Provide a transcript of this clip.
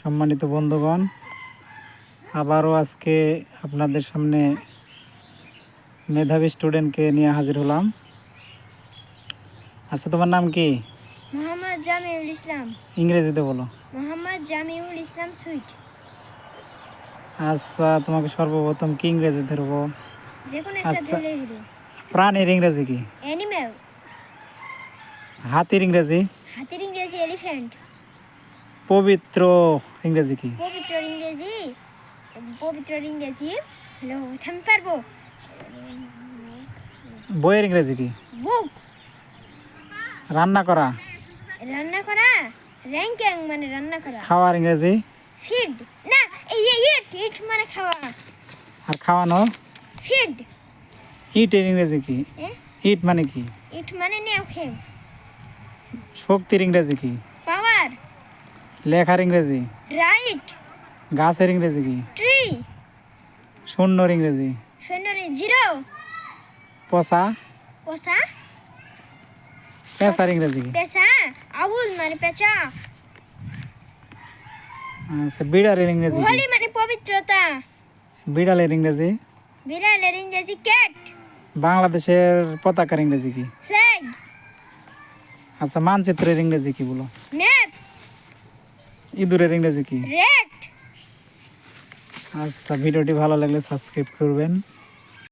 সম্মানিত বন্ধুগণ আবারও আজকে আপনাদের সামনে মেধাবী স্টুডেন্টকে নিয়ে হাজির হলাম। আচ্ছা তোমার নাম কি? মোহাম্মদ জামিউল ইসলাম। ইংরেজিতে বলো। মোহাম্মদ জামিউল ইসলাম সুইট। আচ্ছা তোমাকে সর্বপ্রথম কি ইংরেজি ধরবো? আচ্ছা। প্রাণীর ইংরেজি কি? হাতির ইংরেজি? হাতির ইংরেজি এলিফ্যান্ট। পবিত্র ইংরেজি কি? পবিত্র ইংরেজি। পবিত্র ইংরেজি। হ্যালো থামতে পারব? বইয়ের ইংরেজি কি? বুক রান্না করা। রান্না করা? র্যাঙ্কিং মানে রান্না করা। খাওয়ার ইংরেজি? ফিড না এই ইট ইট মানে খাওয়া। আর খাওয়ানো? ফিড ইটের ইংরেজি কি? ইট মানে কি? ইট মানে নেও খেম শক্তির ইংরেজি কি? লেখার ইংরেজি। রাইট। গাছের ইংরেজি কি? ট্রি। শূন্যর ইংরেজি। শূন্যরে জিরো। পচা। পোষা পেঁচার ইংরেজি কি? পেশা আউল মানে পেঁচা। আচ্ছা বিড়ালের ইংরেজি হোলি মানে পবিত্রতা। বিড়ালের ইংরেজি। বিড়ালের ইংরেজি ক্যাট। বাংলাদেশের পতাকার ইংরেজি কি? ফ্ল্যাগ। আচ্ছা মানচিত্রের ইংরেজি কি বলো? ম্যাপ। ইঁদুরের ইংরেজি কি? আচ্ছা ভিডিওটি ভালো লাগলে সাবস্ক্রাইব করবেন।